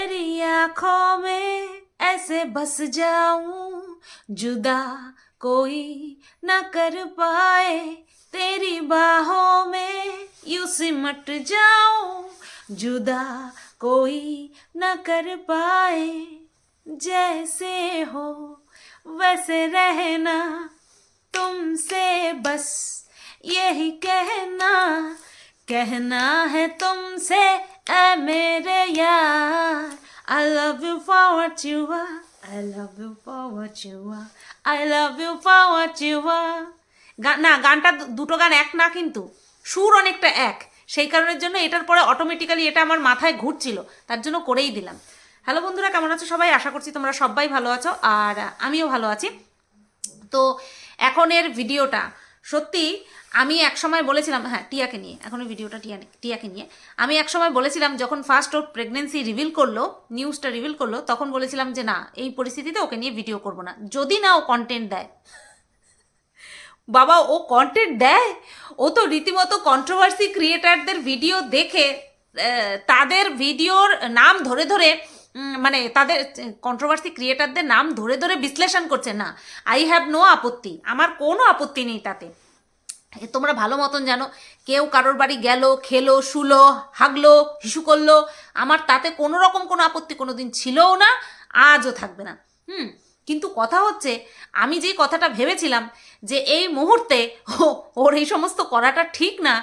तेरी आँखों में ऐसे बस जाऊँ, जुदा कोई न कर पाए। तेरी बाहों में यूँ सिमट जाऊँ, जुदा कोई न कर पाए। जैसे हो वैसे रहना तुमसे बस यही कहना। कहना है तुमसे ऐ मेरे यार I love you for what you are I love you for what you are I love you for what you are গা- না গানটা দু- দুটো গান এক না কিন্তু সুর অনেকটা এক সেই কারণের জন্য এটার পরে অটোমেটিক্যালি এটা আমার মাথায় ঘুরছিল তার জন্য করেই দিলাম হ্যালো বন্ধুরা কেমন আছো সবাই আশা করছি তোমরা সবাই ভালো আছো আর আমিও ভালো আছি তো এখনের ভিডিওটা সত্যি আমি এক সময় বলেছিলাম হ্যাঁ টিয়াকে নিয়ে এখনের ভিডিওটা টিয়া, টিয়াকে নিয়ে, আমি এক সময় বলেছিলাম, যখন ফার্স্ট ওর প্রেগনেন্সি রিভিল করল নিউজটা রিভিল করল, তখন বলেছিলাম যে, না, এই পরিস্থিতিতে ওকে নিয়ে ভিডিও করব না। যদি না ও কন্টেন্ট দেয়। বাবা, ও কন্টেন্ট দেয়? ও তো রীতিমতো কন্ট্রোভার্সি ক্রিয়েটারদের ভিডিও দেখে তাদের ভিডিওর নাম ধরে ধরে মানে তাদের কন্ট্রোভার্সি ক্রিয়েটারদের নাম ধরে ধরে বিশ্লেষণ করছে, না আই হ্যাভ নো আপত্তি। আমার কোনো আপত্তি নেই তাতে। তোমরা ভালো মতন জানো, কেউ কারোর বাড়ি গেল, খেলো, শুলো, হাগলো, হিসু করল, আমার তাতে কোনো রকম কোনো আপত্তি কোনো দিন ছিলও না, আজও থাকবে না। হুম, কিন্তু কথা হচ্ছে, আমি যেই কথাটা ভেবেছিলাম যে এই মুহূর্তে ওর এই সমস্ত করাটা ঠিক না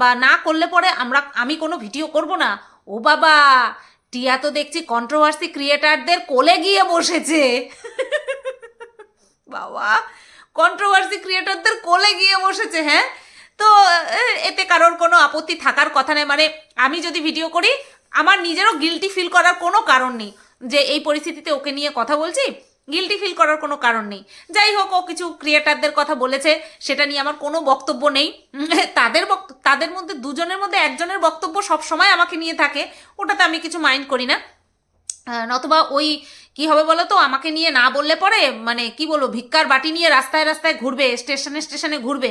বা না করলে পরে আমরা, আমি কোনো ভিডিও করব না, ও বাবা, টিয়া তো দেখছি কন্ট্রোভার্সি ক্রিয়েটারদের কোলে গিয়ে বসেছে। বাবা কন্ট্রোভার্সি ক্রিয়েটরদের কোলে গিয়ে বসেছে হ্যাঁ? তো এতে কারোর কোনো আপত্তি থাকার কথা নেই। মানে আমি যদি ভিডিও করি, আমার নিজেরও গিলটি ফিল করার কোনো কারণ নেই। যে এই পরিস্থিতিতে ওকে নিয়ে কথা বলছি গিলটি ফিল করার কোনো কারণ নেই। যাই হোক, ও কিছু ক্রিয়েটারদের কথা বলেছে, সেটা নিয়ে আমার কোনো বক্তব্য নেই। তাদের তাদের মধ্যে, দুজনের মধ্যে একজনের বক্তব্য সব সময় আমাকে নিয়ে থাকে। ওটাতে আমি কিছু মাইন্ড করি না। নতুবা ওই কি হবে বলো তো আমাকে নিয়ে না বললে পরে মানে কি বলব, ভিক্ষার বাটি নিয়ে রাস্তায় রাস্তায় ঘুরবে, স্টেশনে স্টেশনে ঘুরবে।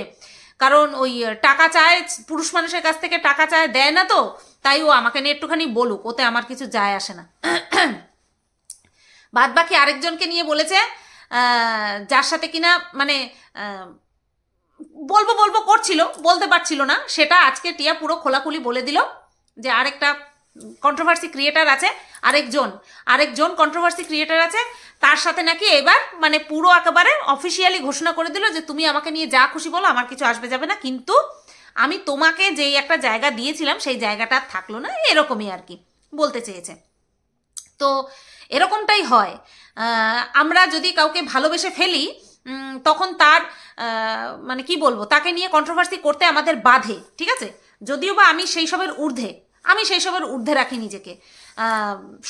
কারণ ওই টাকা চায়, পুরুষ মানুষের কাছ থেকে টাকা চায়, দেয় না তো, তাই ও আমাকে নিয়ে একটুখানি বলুক, ওতে আমার কিছু যায় আসে না। বাদ বাকি আরেকজনকে নিয়ে বলেছে যার সাথে কিনা মানে বলব বলব করছিল, বলতে পারছিল না, সেটা আজকে টিয়া পুরো খোলাখুলি বলে দিল যে আরেকটা কন্ট্রোভার্সি ক্রিয়েটার আছে, আরেকজন আরেকজন কন্ট্রোভার্সি ক্রিয়েটার আছে, তার সাথে নাকি এবার মানে পুরো একেবারে অফিসিয়ালি ঘোষণা করে দিল যে তুমি আমাকে নিয়ে যা খুশি বলো, আমার কিছু আসবে যাবে না। কিন্তু আমি তোমাকে যেই একটা জায়গা দিয়েছিলাম, সেই জায়গাটা থাকল না, এরকমই আর কি, বলতে চেয়েছে। তো এরকমটাই হয়। আমরা যদি কাউকে ভালোবেসে ফেলি তখন তার মানে কি বলব, তাকে নিয়ে কন্ট্রোভার্সি করতে আমাদের বাধে, ঠিক আছে? যদিও বা আমি সেই সবের ঊর্ধ্বে আমি সেই সবের ঊর্ধ্বে রাখি নিজেকে।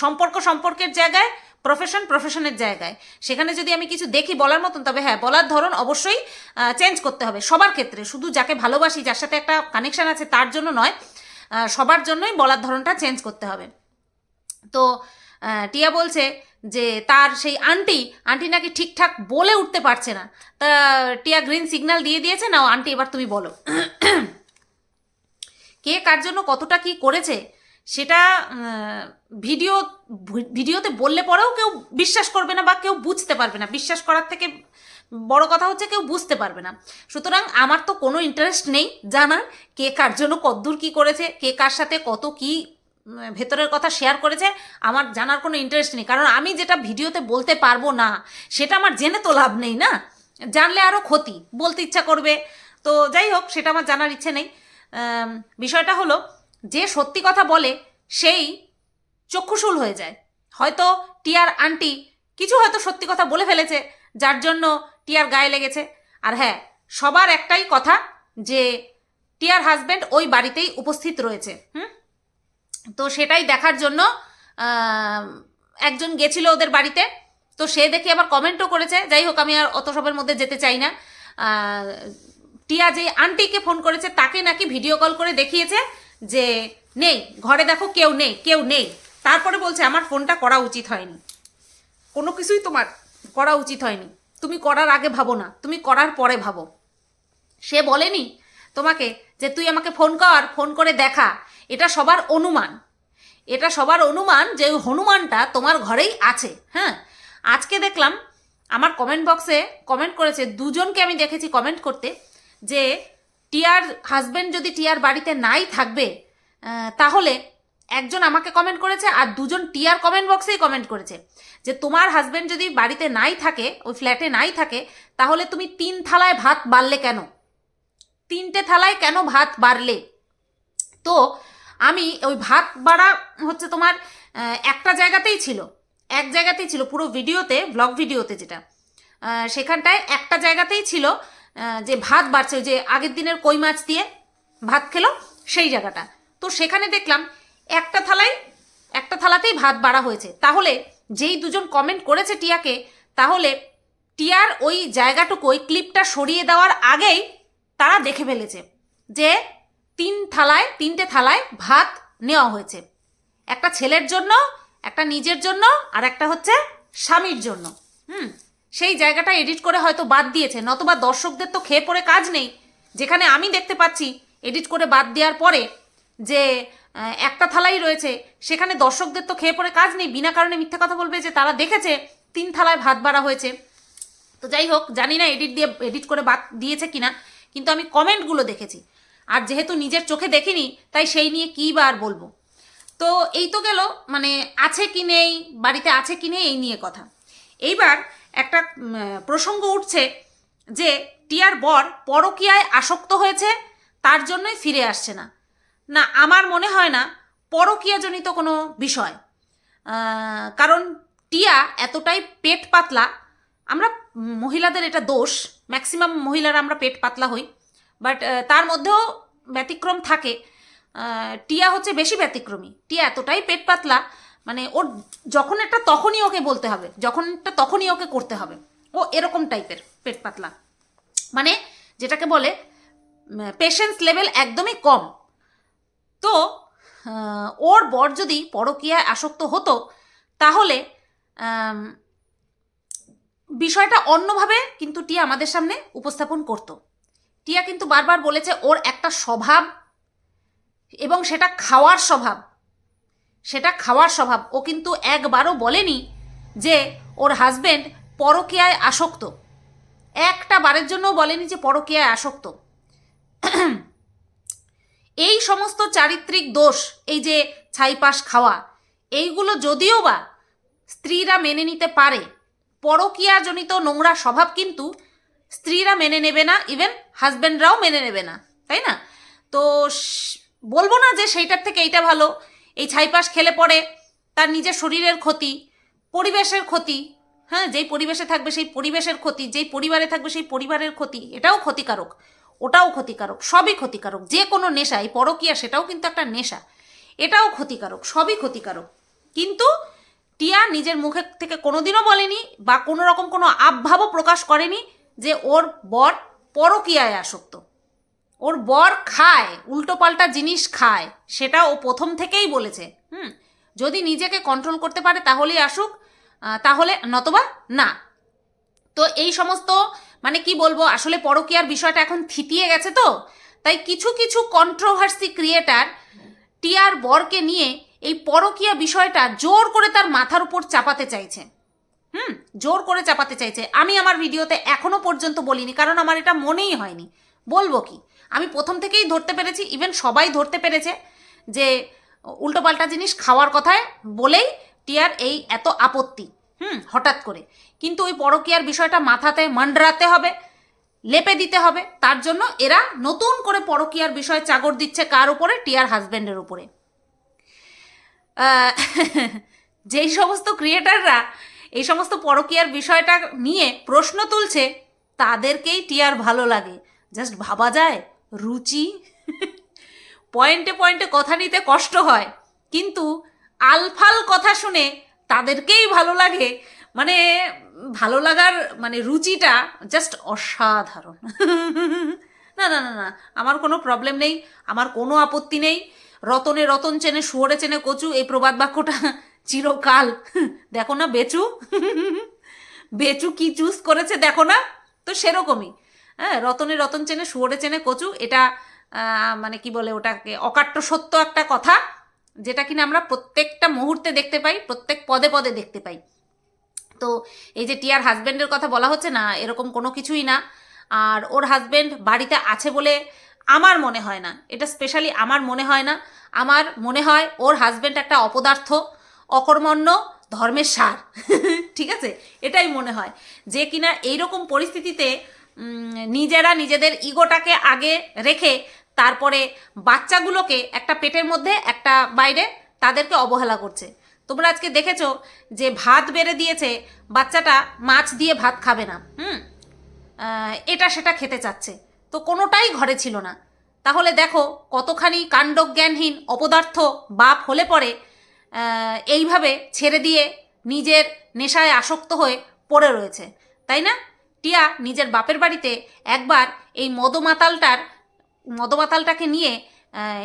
সম্পর্ক সম্পর্কের জায়গায় প্রফেশন প্রফেশনের জায়গায়। সেখানে যদি আমি কিছু দেখি বলার মতন, তবে হ্যাঁ বলার ধরন অবশ্যই চেঞ্জ করতে হবে। সবার ক্ষেত্রে, শুধু যাকে ভালোবাসি, যার সাথে একটা কানেকশন আছে তার জন্য নয় সবার জন্যই বলার ধরনটা চেঞ্জ করতে হবে। তো টিয়া বলছে যে তার সেই আন্টি আন্টি নাকি ঠিকঠাক বলে উঠতে পারছে না। তা, টিয়া গ্রিন সিগন্যাল দিয়ে দিয়েছে না আন্টি এবার তুমি বলো। কে কার জন্য কতটা কি করেছে, সেটা ভিডিও, ভিডিওতে বললে পরেও কেউ বিশ্বাস করবে না বা কেউ বুঝতে পারবে না। বিশ্বাস করার থেকে বড় কথা হচ্ছে কেউ বুঝতে পারবে না। সুতরাং আমার তো কোনো ইন্টারেস্ট নেই জানার কে কার জন্য কদ্দূর কি করেছে, কে কার সাথে কত কি ভেতরের কথা শেয়ার করেছে, আমার জানার কোনো ইন্টারেস্ট নেই। কারণ আমি যেটা ভিডিওতে বলতে পারব না, সেটা আমার জেনে তো লাভ নেই না। জানলে আরও ক্ষতি, বলতে ইচ্ছা করবে। তো যাই হোক, সেটা আমার জানার ইচ্ছে নেই। বিষয়টা হলো, যে সত্যি কথা বলে, সেই চক্ষুশূল হয়ে যায়। হয়তো টিয়ার আন্টি কিছু হয়তো সত্যি কথা বলে ফেলেছে, যার জন্য টিয়ার গায়ে লেগেছে। আর হ্যাঁ সবার একটাই কথা যে, টিয়ার হাজব্যান্ড ওই বাড়িতেই উপস্থিত রয়েছে, হুম? তো সেটাই দেখার জন্য একজন গেছিল ওদের বাড়িতে। তো সে দেখে আবার কমেন্টও করেছে। যাই হোক, আমি আর অত সবের মধ্যে যেতে চাই না। টিয়া যে আন্টিকে ফোন করেছে, তাকে নাকি ভিডিও কল করে দেখিয়েছে যে, নেই, ঘরে দেখো কেউ নেই কেউ নেই। তারপরে বলছে, আমার ফোনটা করা উচিত হয়নি। কোনো কিছুই তোমার করা উচিত হয়নি। তুমি করার আগে ভাবো না, তুমি করার পরে ভাবো। সে বলেনি তোমাকে যে, তুই আমাকে ফোন কর, ফোন করে দেখা। এটা সবার অনুমান। এটা সবার অনুমান যে, ওই হনুমানটা তোমার ঘরেই আছে হ্যাঁ? আজকে দেখলাম, আমার কমেন্ট বক্সে কমেন্ট করেছে, দুজনকে আমি দেখেছি কমেন্ট করতে। যে টিয়ার হাজবেন্ড যদি টিয়ার বাড়িতে নাই থাকবে তাহলে একজন আমাকে কমেন্ট করেছে আর দুজন টিয়ার কমেন্ট বক্সেই কমেন্ট করেছে। যে তোমার হাজবেন্ড যদি বাড়িতে নাই থাকে, ওই ফ্ল্যাটে নাই থাকে, তাহলে তুমি তিন থালায় ভাত বাড়লে কেন? তিনটে থালায় কেন ভাত বাড়লে? তো আমি ওই ভাত বাড়া হচ্ছে তোমার একটা জায়গাতেই ছিল। এক জায়গাতেই ছিল, পুরো ভিডিওতে ব্লগ ভিডিওতে যেটা। সেখানটায় একটা জায়গাতেই ছিল যে ভাত বাড়ছে যে আগের দিনের কই মাছ দিয়ে ভাত খেলো, সেই জায়গাটা। তো সেখানে দেখলাম একটা থালায়, একটা থালাতেই ভাত বাড়া হয়েছে। তাহলে যেই দুজন কমেন্ট করেছে টিয়াকে, তাহলে টিয়ার ওই জায়গাটুকু, ওই ক্লিপটা সরিয়ে দেওয়ার আগেই তারা দেখে ফেলেছে যে তিন থালায়, তিনটে থালায় ভাত নেওয়া হয়েছে। একটা ছেলের জন্য, একটা নিজের জন্য, আর একটা হচ্ছে স্বামীর জন্য। হুম? সেই জায়গাটা এডিট করে হয়তো বাদ দিয়েছে, নতবা দর্শকদের তো খেয়ে পড়ে কাজ নেই। যেখানে আমি দেখতে পাচ্ছি এডিট করে বাদ দেওয়ার পরে যে একটা থালাই রয়েছে, সেখানে দর্শকদের তো খেয়ে পড়ে কাজ নেই, বিনা কারণে মিথ্যা কথা বলবে যে তারা দেখেছে, তিন থালায় ভাত বাড়া হয়েছে। তো যাই হোক, জানি না এডিট দিয়ে এডিট করে বাদ দিয়েছে কিনা, কিন্তু আমি কমেন্টগুলো দেখেছি। আর যেহেতু নিজের চোখে দেখিনি, তাই সেই নিয়ে কী বা আর বলব? তো এই তো গেল মানে আছে কি নেই, বাড়িতে আছে কি নেই, এই নিয়ে কথা। এইবার একটা প্রসঙ্গ উঠছে যে টিয়ার বর পরকীয়ায় আসক্ত হয়েছে, তার জন্যই ফিরে আসছে না। না, আমার মনে হয় না পরকীয়াজনিত কোনো বিষয়। কারণ টিয়া এতটাই পেট পাতলা, আমরা মহিলাদের এটা দোষ, ম্যাক্সিমাম মহিলারা আমরা পেট পাতলা হই, বাট তার মধ্যেও ব্যতিক্রম থাকে। টিয়া হচ্ছে বেশি ব্যতিক্রমী। টিয়া এতটাই পেট পাতলা মানে ওর যখন একটা তখনই ওকে বলতে হবে, যখন একটা তখনই ওকে করতে হবে। ও এরকম টাইপের পেট পাতলা। মানে যেটাকে বলে পেশেন্স লেভেল একদমই কম। তো ওর বর যদি পরকীয়ায় আসক্ত হতো, তাহলে বিষয়টা অন্যভাবে কিন্তু টিয়া আমাদের সামনে উপস্থাপন করত। টিয়া কিন্তু বারবার বলেছে, ওর একটা স্বভাব এবং সেটা খাওয়ার স্বভাব। সেটা খাওয়ার স্বভাব। ও কিন্তু একবারও বলেনি যে ওর হাজব্যান্ড পরকীয়ায় আসক্ত। একটা বারের জন্য বলেনি যে পরকীয়ায় আসক্ত। এই সমস্ত চারিত্রিক দোষ, এই যে ছাইপাশ খাওয়া, এইগুলো যদিও বা স্ত্রীরা মেনে নিতে পারে, পরকীয়াজনিত নোংরা স্বভাব কিন্তু স্ত্রীরা মেনে নেবে না ইভেন হাজব্যান্ডরাও মেনে নেবে না, তাই না? তো বলব না যে সেইটার থেকে এইটা ভালো এই ছাইপাশ খেলে পরে তার নিজের শরীরের ক্ষতি, পরিবেশের ক্ষতি হ্যাঁ যেই পরিবেশে থাকবে সেই পরিবেশের ক্ষতি, যেই পরিবারে থাকবে সেই পরিবারের ক্ষতি, এটাও ক্ষতিকারক, ওটাও ক্ষতিকারক, সবই ক্ষতিকারক, যে কোনো নেশা, এই পরকীয়া সেটাও কিন্তু একটা নেশা, এটাও ক্ষতিকারক, সবই ক্ষতিকারক। কিন্তু টিয়া নিজের মুখে থেকে কোনোদিনও বলেনি বা কোনো রকম কোনো আবভাবও প্রকাশ করেনি যে ওর বর পরকীয়ায় আসক্ত। ওর বর খায় উল্টোপাল্টা জিনিস খায়, সেটা ও প্রথম থেকেই বলেছে, হুম? যদি নিজেকে কন্ট্রোল করতে পারে তাহলেই আসুক তাহলে নতবা না। তো এই সমস্ত মানে কি বলব, আসলে পরকীয়ার বিষয়টা এখন থিতিয়ে গেছে তো, তাই কিছু কিছু কন্ট্রোভার্সি ক্রিয়েটার টিয়ার বরকে নিয়ে এই পরকীয়া বিষয়টা জোর করে তার মাথার উপর চাপাতে চাইছে, হুম? জোর করে চাপাতে চাইছে। আমি আমার ভিডিওতে এখনও পর্যন্ত বলিনি, কারণ আমার এটা মনেই হয়নি। বলব কি? আমি প্রথম থেকেই ধরতে পেরেছি ইভেন সবাই ধরতে পেরেছে যে উল্টোপাল্টা জিনিস খাওয়ার কথায় বলেই টিয়ার এই এত আপত্তি, হুম, হঠাৎ করে। কিন্তু ওই পরকীয়ার বিষয়টা মাথাতে মান্ডরাতে হবে, লেপে দিতে হবে, তার জন্য এরা নতুন করে পরকীয়ার বিষয় চাগর দিচ্ছে কার উপরে? টিয়ার হাজব্যান্ডের উপরে। যেই সমস্ত ক্রিয়েটাররা এই সমস্ত পরকীয়ার বিষয়টা নিয়ে প্রশ্ন তুলছে, তাদেরকেই টিয়ার ভালো লাগে। জাস্ট ভাবা যায় রুচি? পয়েন্টে পয়েন্টে কথা নিতে কষ্ট হয়, কিন্তু আলফাল কথা শুনে তাদেরকেই ভালো লাগে। মানে ভালো লাগার মানে রুচিটা জাস্ট অসাধারণ। না না না না, আমার কোনো প্রবলেম নেই, আমার কোনো আপত্তি নেই। রতনে রতন চেনে, শুয়োরে চেনে কচু, এই প্রবাদ বাক্যটা চিরকাল। দেখো না, বেচু। বেচু কি চুজ করেছে, দেখো না। তো সেরকমই। হ্যাঁ রতনে রতন চেনে শুয়োরে চেনে কচু, এটা মানে কি বলে ওটাকে, অকাট্য সত্য একটা কথা, যেটা কিনা আমরা প্রত্যেকটা মুহূর্তে দেখতে পাই, প্রত্যেক পদে পদে দেখতে পাই। তো এই যে টিয়ার হাজব্যান্ডের কথা বলা হচ্ছে না, এরকম কোনো কিছুই না। আর ওর হাজব্যান্ড বাড়িতে আছে বলে আমার মনে হয় না। এটা স্পেশালি আমার মনে হয় না। আমার মনে হয় ওর হাজব্যান্ড একটা অপদার্থ, অকর্মণ্য, ধর্মের সার। ঠিক আছে? এটাই মনে হয়। যে কিনা এইরকম পরিস্থিতিতে নিজেরা নিজেদের ইগোটাকে আগে রেখে তারপরে বাচ্চাগুলোকে একটা পেটের মধ্যে, একটা বাইরে তাদেরকে অবহেলা করছে। তোমরা আজকে দেখেছ যে ভাত বেড়ে দিয়েছে, বাচ্চাটা মাছ দিয়ে ভাত খাবে না। হুম? এটা সেটা খেতে চাচ্ছে। তো কোনোটাই ঘরে ছিল না। তাহলে দেখো কতখানি কাণ্ডজ্ঞানহীন অপদার্থ বাপ হলে পরে এইভাবে ছেড়ে দিয়ে নিজের নেশায় আসক্ত হয়ে পড়ে রয়েছে। তাই না? টিয়া নিজের বাপের বাড়িতে একবার এই মদমাতালটার, মদমাতালটাকে নিয়ে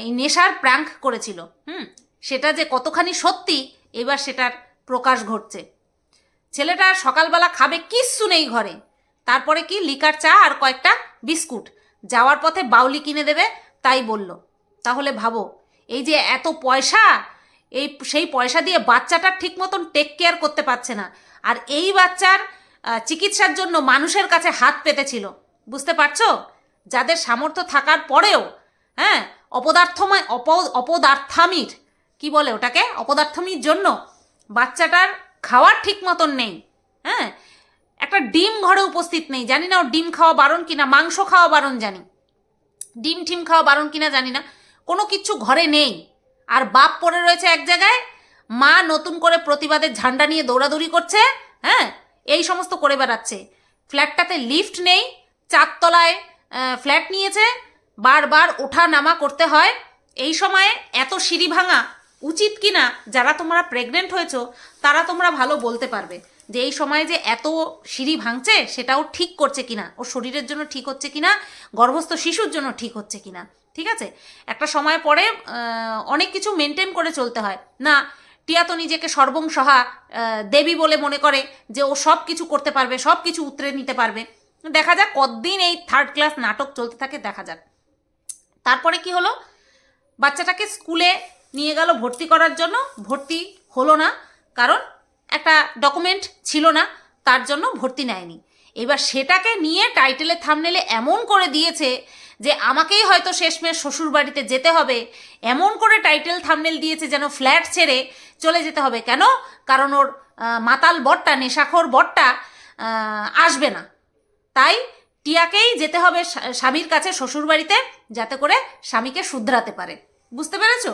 এই নেশার প্র্যাঙ্ক করেছিল। হুম, সেটা যে কতখানি সত্যি, এবার সেটার প্রকাশ ঘটছে। ছেলেটা সকালবেলা খাবে কিচ্ছু নেই ঘরে। তারপরে কি লিকার চা আর কয়েকটা বিস্কুট। যাওয়ার পথে বাউলি কিনে দেবে, তাই বলল। তাহলে ভাবো, এই যে এত পয়সা, এই, সেই পয়সা দিয়ে বাচ্চাটার ঠিক মতন টেক কেয়ার করতে পারছে না। আর এই বাচ্চার চিকিৎসার জন্য মানুষের কাছে হাত পেতেছিল। বুঝতে পারছ? যাদের সামর্থ্য থাকার পরেও হ্যাঁ অপদার্থময়, অপ, অপদার্থামির, কি বলে ওটাকে? অপদার্থমির জন্য বাচ্চাটার খাওয়ার ঠিক মতন নেই হ্যাঁ? একটা ডিম ঘরে উপস্থিত নেই, জানি না ও ডিম খাওয়া বারণ কিনা, মাংস খাওয়া বারণ জানি। ডিম টিম খাওয়া বারণ কিনা জানি না, কোনো কিছু ঘরে নেই। আর বাপ পড়ে রয়েছে এক জায়গায়, মা নতুন করে প্রতিবাদের ঝান্ডা নিয়ে দৌড়াদৌড়ি করছে হ্যাঁ? এই সমস্ত করে বেড়াচ্ছে। ফ্ল্যাটটাতে লিফট নেই, চারতলায় ফ্ল্যাট নিয়েছে, বারবার ওঠা নামা করতে হয়। এই সময়ে এত সিঁড়ি ভাঙা উচিত কি না যারা তোমরা প্রেগনেন্ট হয়েছো, তারা তোমরা ভালো বলতে পারবে যে এই সময়ে যে এত সিঁড়ি ভাঙছে, সেটাও ঠিক করছে কিনা ওর শরীরের জন্য ঠিক হচ্ছে কিনা, গর্ভস্থ শিশুর জন্য ঠিক হচ্ছে কিনা, ঠিক আছে? একটা সময় পরে অনেক কিছু মেনটেন করে চলতে হয়। না টিয়া তো নিজেকে সর্বংসহা দেবী বলে মনে করে যে ও সব কিছু করতে পারবে, সব কিছু উতরে নিতে পারবে। দেখা যাক কতদিন এই থার্ড ক্লাস নাটক চলতে থাকে, দেখা যাক। তারপরে কি হলো? বাচ্চাটাকে স্কুলে নিয়ে গেল ভর্তি করার জন্য। ভর্তি হলো না, কারণ একটা ডকুমেন্ট ছিল না, তার জন্য ভর্তি নেয়নি। এবার সেটাকে নিয়ে টাইটেলে থামনেলে এমন করে দিয়েছে যে আমাকেই হয়তো শেষমেশ শ্বশুর বাড়িতে যেতে হবে, এমন করে টাইটেল থামনেল দিয়েছে যেন ফ্ল্যাট ছেড়ে চলে যেতে হবে। কেন? কারণ ওর মাতাল বটটা নেশাখোর বটটা আসবে না। তাই টিয়াকেই যেতে হবে স্বা- স্বামীর কাছে শ্বশুরবাড়িতে যাতে করে স্বামীকে শুধরাতে পারে। বুঝতে পেরেছ?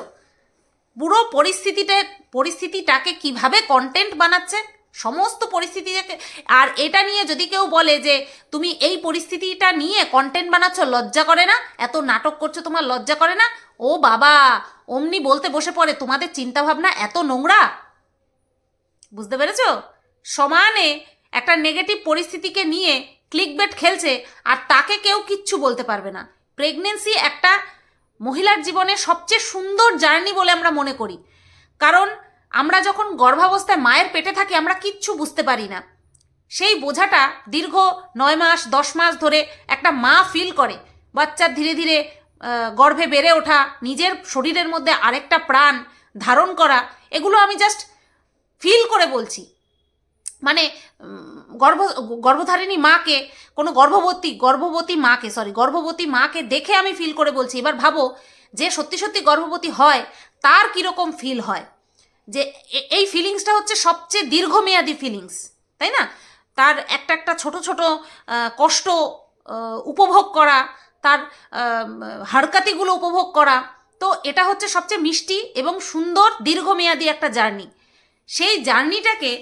পুরো পরিস্থিতিটা পরিস্থিতিটাকে কীভাবে কন্টেন্ট বানাচ্ছে? সমস্ত পরিস্থিতিটাকে আর এটা নিয়ে যদি কেউ বলে যে, তুমি এই পরিস্থিতিটা নিয়ে কন্টেন্ট বানাচ্ছ, লজ্জা করে না? এত নাটক করছ, তোমার লজ্জা করে না? ও বাবা, অমনি বলতে বসে পড়ে, তোমাদের চিন্তাভাবনা এত নোংরা? বুঝতে পেরেছ? সমানে একটা নেগেটিভ পরিস্থিতিকে নিয়ে ক্লিকবেট খেলছে, আর তাকে কেউ কিচ্ছু বলতে পারবে না। প্রেগনেন্সি একটা মহিলার জীবনে সবচেয়ে সুন্দর জার্নি বলে আমরা মনে করি। কারণ আমরা যখন গর্ভাবস্থায় মায়ের পেটে থাকি, আমরা কিচ্ছু বুঝতে পারি না। সেই বোঝাটা দীর্ঘ নয় মাস, দশ মাস ধরে একটা মা ফিল করে। বাচ্চার ধীরে ধীরে গর্ভে বেড়ে ওঠা, নিজের শরীরের মধ্যে আরেকটা প্রাণ ধারণ করা, এগুলো আমি জাস্ট ফিল করে বলছি। মানে গর্ভ, গর্ভধারিণী মাকে, কোনো গর্ভবতী গর্ভবতী মাকে সরি গর্ভবতী মাকে দেখে আমি ফিল করে বলছি। এবার ভাবো যে সত্যি সত্যি গর্ভবতী হয়, তার কীরকম ফিল হয়? যে এই ফিলিংসটা হচ্ছে সবচেয়ে দীর্ঘমেয়াদী ফিলিংস তাই না? তার একটা একটা ছোট ছোট কষ্ট উপভোগ করা, তার হারকাতিগুলো উপভোগ করা, তো এটা হচ্ছে সবচেয়ে মিষ্টি এবং সুন্দর দীর্ঘমেয়াদী একটা জার্নি সেই জার্নিটাকে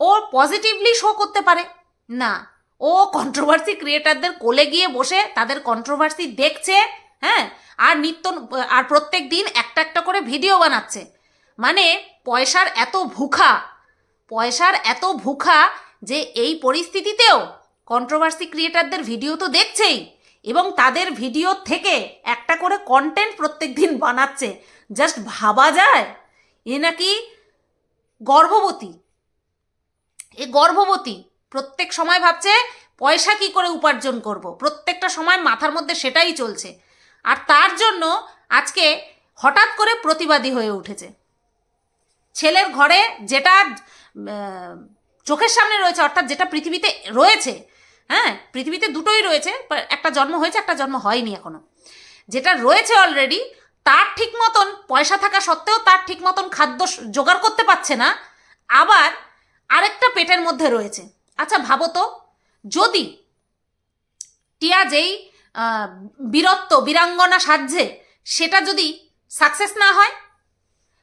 ও পজিটিভলি শো করতে পারে, না। ও কন্ট্রোভার্সি ক্রিয়েটারদের কোলে গিয়ে বসে তাদের কন্ট্রোভার্সি দেখছে হ্যাঁ? আর নিত্য, আর প্রত্যেক দিন একটা একটা করে ভিডিও বানাচ্ছে। মানে পয়সার এত ভুখা, পয়সার এত ভুখা যে এই পরিস্থিতিতেও কন্ট্রোভার্সি ক্রিয়েটারদের ভিডিও তো দেখছেই এবং তাদের ভিডিও থেকে একটা করে কন্টেন্ট প্রত্যেক দিন বানাচ্ছে। জাস্ট ভাবা যায়, এ নাকি গর্ভবতী। এ গর্ভবতী, প্রত্যেক সময় ভাবছে পয়সা কি করে উপার্জন করব, প্রত্যেকটা সময় মাথার মধ্যে সেটাই চলছে। আর তার জন্য আজকে হঠাৎ করে প্রতিবাদী হয়ে উঠেছে। ছেলের ঘরে যেটা চোখের সামনে রয়েছে, অর্থাৎ যেটা পৃথিবীতে রয়েছে হ্যাঁ পৃথিবীতে দুটোই রয়েছে একটা জন্ম হয়েছে, একটা জন্ম হয়নি এখনও। যেটা রয়েছে অলরেডি তার ঠিক মতন পয়সা থাকা সত্ত্বেও তার ঠিক মতন খাদ্য জোগাড় করতে পারছে না, আবার আরেকটা পেটের মধ্যে রয়েছে। আচ্ছা ভাবো তো, যদি টিয়া যেই বীরত্ব, বীরাঙ্গনা সাজছে, সেটা যদি সাকসেস না হয়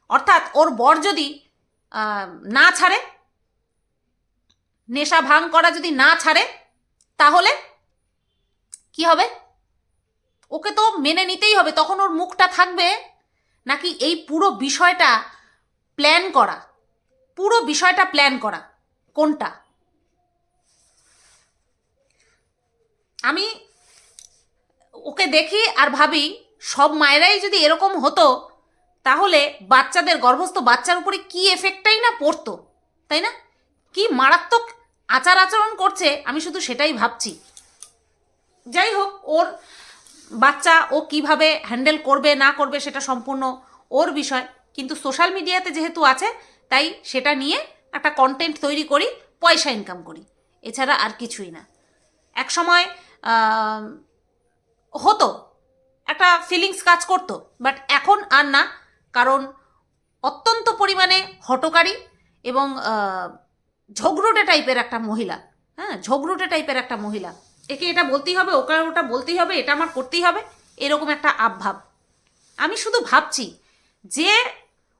অর্থাৎ ওর বর যদি না ছাড়ে, নেশা ভাঙ করা যদি না ছাড়ে, তাহলে কি হবে? ওকে তো মেনে নিতেই হবে, তখন ওর মুখটা থাকবে নাকি এই পুরো বিষয়টা প্ল্যান করা? পুরো বিষয়টা প্ল্যান করা, কোনটা? আমি ওকে দেখি আর ভাবি, সব মায়েরাই যদি এরকম হতো তাহলে বাচ্চাদের গর্ভস্থ বাচ্চার উপরে কি এফেক্টটাই না পড়তো, তাই না? কি মারাত্মক আচার আচরণ করছে, আমি শুধু সেটাই ভাবছি। যাই হোক, ওর বাচ্চা ও কীভাবে হ্যান্ডেল করবে, না করবে সেটা সম্পূর্ণ ওর বিষয়। কিন্তু সোশ্যাল মিডিয়াতে যেহেতু আছে, তাই সেটা নিয়ে একটা কন্টেন্ট তৈরি করি, পয়সা ইনকাম করি। এছাড়া আর কিছুই না। এক সময় হতো, একটা ফিলিংস কাজ করতো বাট এখন আর না। কারণ অত্যন্ত পরিমাণে হটকারী এবং ঝগড়ুটে টাইপের একটা মহিলা। হ্যাঁ ঝগড়ুটে টাইপের একটা মহিলা। একে এটা বলতেই হবে, ওকে ওটা বলতেই হবে, এটা আমার করতেই হবে, এরকম একটা আবভাব। আমি শুধু ভাবছি যে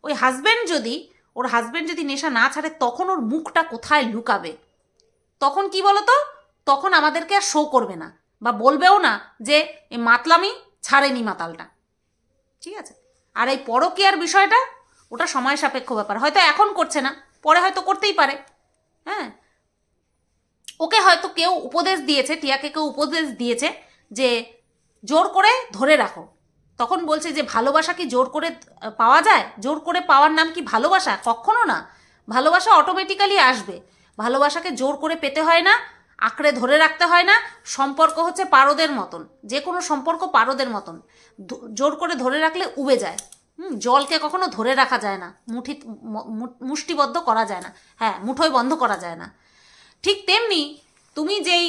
ওই হাজব্যান্ড যদি, ওর হাজব্যান্ড যদি নেশা না ছাড়ে, তখন ওর মুখটা কোথায় লুকাবে? তখন কি বলতো? তখন আমাদেরকে আর শো করবে না বা বলবেও না যে মাতলামি, ছাড়েনি মাতালটা। ঠিক আছে? আর এই পরকীয়ার বিষয়টা, ওটা সময় সাপেক্ষ ব্যাপার। হয়তো এখন করছে না, পরে হয়তো করতেই পারে। হ্যাঁ? ওকে হয়তো কেউ উপদেশ দিয়েছে, টিয়াকে কেউ উপদেশ দিয়েছে যে জোর করে ধরে রাখো। তখন বলছে যে ভালোবাসা কি জোর করে পাওয়া যায়? জোর করে পাওয়ার নাম কি ভালোবাসা? কখনো না। ভালোবাসা অটোমেটিক্যালি আসবে। ভালোবাসাকে জোর করে পেতে হয় না আঁকড়ে ধরে রাখতে হয় না, সম্পর্ক হচ্ছে পারদের মতন যে কোনো সম্পর্ক পারদের মতন। জোর করে ধরে রাখলে উবে যায়। হুম, জলকে কখনো ধরে রাখা যায় না, মুঠি মুষ্টিবদ্ধ করা যায় না। হ্যাঁ মুঠোয় বন্ধ করা যায় না। ঠিক তেমনি তুমি যেই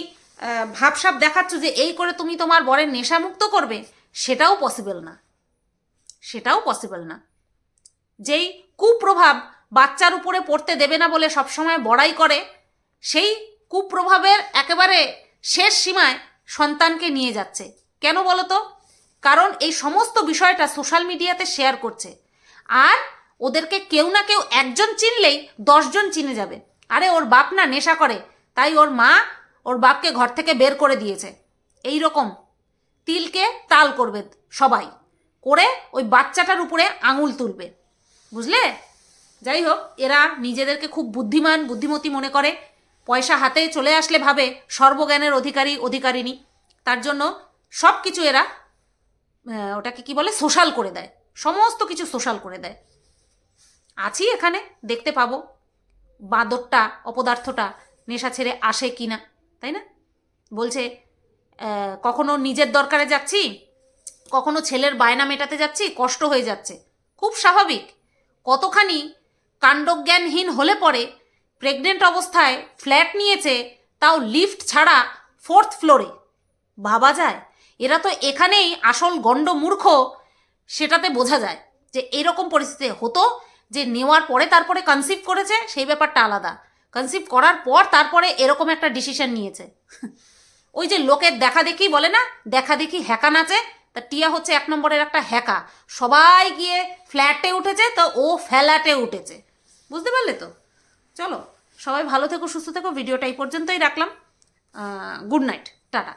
ভাবসাব দেখাচ্ছ যে এই করে তুমি তোমার বরের নেশামুক্ত করবে, সেটাও পসিবল না। সেটাও পসিবল না। যেই কুপ্রভাব বাচ্চার উপরে পড়তে দেবে না বলে সবসময় বড়াই করে, সেই কুপ্রভাবের একেবারে শেষ সীমায় সন্তানকে নিয়ে যাচ্ছে। কেন বলো তো কারণ এই সমস্ত বিষয়টা সোশ্যাল মিডিয়াতে শেয়ার করছে। আর ওদেরকে কেউ না কেউ একজন চিনলেই দশজন চিনে যাবে। আরে ওর বাপ না নেশা করে, তাই ওর মা ওর বাপকে ঘর থেকে বের করে দিয়েছে। এই রকম তিলকে তাল করবে সবাই, করে ওই বাচ্চাটার উপরে আঙুল তুলবে। বুঝলে? যাই হোক, এরা নিজেদেরকে খুব বুদ্ধিমান, বুদ্ধিমতী মনে করে। পয়সা হাতে চলে আসলে ভাবে সর্বজ্ঞানের অধিকারী, অধিকারিণী। তার জন্য সব কিছু এরা ওটাকে কি বলে? সোশ্যাল করে দেয়। সমস্ত কিছু সোশ্যাল করে দেয়। আছি এখানে, দেখতে পাবো বাঁদরটা, অপদার্থটা নেশা ছেড়ে আসে কি না তাই না? বলছে কখনো নিজের দরকারে যাচ্ছি, কখনো ছেলের বায়না মেটাতে যাচ্ছি, কষ্ট হয়ে যাচ্ছে। খুব স্বাভাবিক। কতখানি কাণ্ডজ্ঞানহীন হলে পরে প্রেগনেন্ট অবস্থায় ফ্ল্যাট নিয়েছে, তাও লিফট ছাড়া ফোর্থ ফ্লোরে। ভাবা যায়, এরা তো এখানেই আসল গণ্ড মূর্খ, সেটাতে বোঝা যায় যে এরকম পরিস্থিতি হতো যে নেওয়ার পরে তারপরে কনসিভ করেছে, সেই ব্যাপারটা আলাদা। কনসিভ করার পর তারপরে এরকম একটা ডিসিশন নিয়েছে। ওই যে লোকের দেখা দেখি বলে না, দেখা দেখি হ্যাকা নাচে, তা টিয়া হচ্ছে এক নম্বরের একটা হ্যাকা। সবাই গিয়ে ফ্ল্যাটে উঠেছে, তো ও ফ্ল্যাটে উঠেছে। বুঝতে পারলে তো? চলো সবাই ভালো থেকো সুস্থ থেকো ভিডিওটা এই পর্যন্তই রাখলাম। Good night tata.